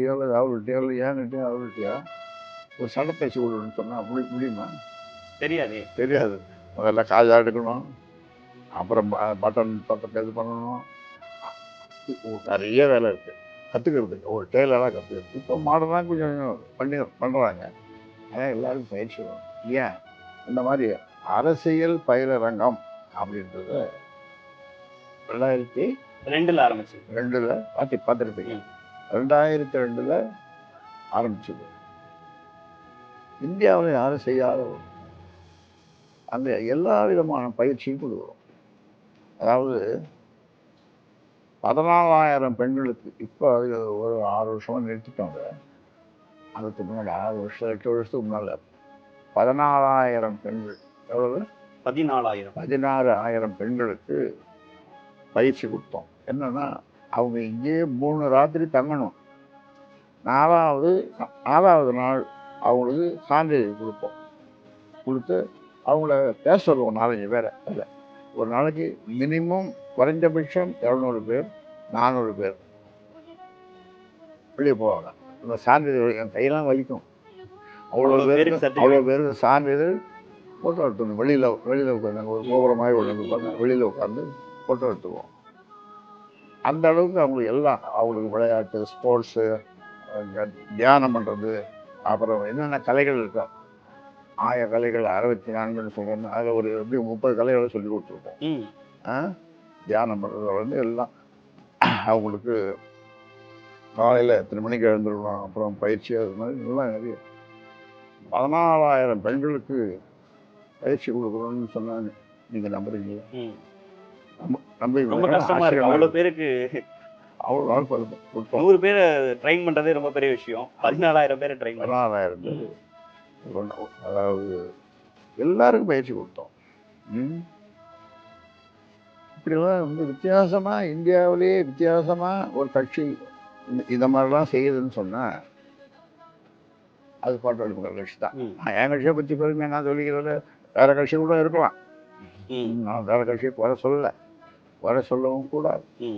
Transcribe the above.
உங்கள்கிட்டயோ இல்லை அவர்கிட்டயோ இல்லை ஏன்கிட்டயோ அவர்கிட்டயோ ஒரு சண்டை பேசி விடணும்னு சொன்னால் அப்படி முடியுமா? தெரியாதே. தெரியாது. முதல்ல காஜா எடுக்கணும். அப்புறம் பட்டன் பட்டன் இது பண்ணணும். நிறைய வேலை இருக்குது கற்றுக்கிறதுக்கு ஒரு டெய்லராக கற்றுக்கிறது இப்போ மாடர்னாக கொஞ்சம் பண்ணி பண்ணுறாங்க அதான் எல்லாருக்கும் பயிற்சி வரும் ஏன்? இந்த மாதிரி அரசியல் பயிலரங்கம் அப்படின்றது ரெண்டாயிரத்தி ரெண்டுல ஆரம்பிச்சு. ரெண்டில் பார்த்து பார்த்துருப்பீங்க. ரெண்டாயிரத்தி ரெண்டில் ஆரம்பிச்சது. இந்தியாவில் யாரும் செய்யாத ஒரு அந்த எல்லா விதமான பயிற்சியும் கொடுக்குறோம் அதாவது பதினாலாயிரம் பெண்களுக்கு இப்போ அது ஒரு ஆறு வருஷமாக நிறுத்திட்டோங்க அதுக்கு முன்னாடி ஆறு வருஷம் எட்டு வருஷத்துக்கு முன்னால் பதினாலாயிரம் பெண்கள் எவ்வளவு? பதினாலாயிரம். பதினாறு ஆயிரம் பெண்களுக்கு பயிற்சி கொடுத்தோம். என்னன்னா அவங்க இங்கேயே மூணு ராத்திரி தங்கணும். நாலாவது நாலாவது நாள் அவங்களுக்கு சான்றிதழ் கொடுப்போம். கொடுத்து அவங்கள பேச சொல்லுவோம் நாலஞ்சு பேரை. அதில் ஒரு நாளைக்கு மினிமம் குறைஞ்சபட்சம் இரநூறு பேர் நானூறு பேர் வெளியே போவாங்க. இந்த சான்றிதழ் என் கையெல்லாம் வலிக்கும். அவ்வளோ certificate. அவ்வளோ பேருக்கு சான்றிதழ் ஃபோட்டோ எடுத்துக்கணும் வெளியில் வெளியில் உட்காந்து ஒரு கோபுரம் மாதிரி ஒன்று உட்காந்து வெளியில் உட்காந்து ஃபோட்டோ எடுத்துக்குவோம். அந்த அளவுக்கு அவங்களுக்கு எல்லாம் அவங்களுக்கு விளையாட்டு ஸ்போர்ட்ஸு தியானம் பண்ணுறது அப்புறம் என்னென்ன கலைகள் இருக்கோ ஆய கலைகள் அறுபத்தி நான்குன்னு சொல்கிறோம் அதில் ஒரு எப்படி முப்பது கலைகளை சொல்லி கொடுத்துருப்போம் ம். ஆ? தியானம் பண்ணுறத வந்து எல்லாம் அவங்களுக்கு காலையில் எத்தனை மணிக்கு எழுந்துருக்கணும் அப்புறம் பயிற்சி அது மாதிரி எல்லாம் நிறைய. பதினாலாயிரம் பெண்களுக்கு பயிற்சி கொடுக்குறோன்னு சொன்னாங்க. நீங்கள் நம்புறீங்களா? நம்ப-? ரொம்ப கஷ்டமா இருக்கு. அவ்வளவு பேருக்கு அவ்வளோ நூறு பேரை ட்ரெயின் பண்றதே ரொம்ப பெரிய விஷயம். பதினாலாயிரம் பேரை ட்ரெயின் பதினாலாயிரம். அதாவது எல்லாருக்கும் பயிற்சி கொடுத்தோம். இப்படிலாம் வந்து வித்தியாசமாக இந்தியாவிலேயே வித்தியாசமாக ஒரு கட்சி இந்த- மாதிரிலாம் செய்யுதுன்னு சொன்னால் அது பாட்டு கட்சி தான். என் கட்சியை பற்றி பெருமையாக நான் சொல்லிக்கிறதில்ல வேறு கட்சி கூட இருக்கலாம். நான் வேறு கட்சியை குறை சொல்லலை. குறை சொல்லவும் கூடாது ம்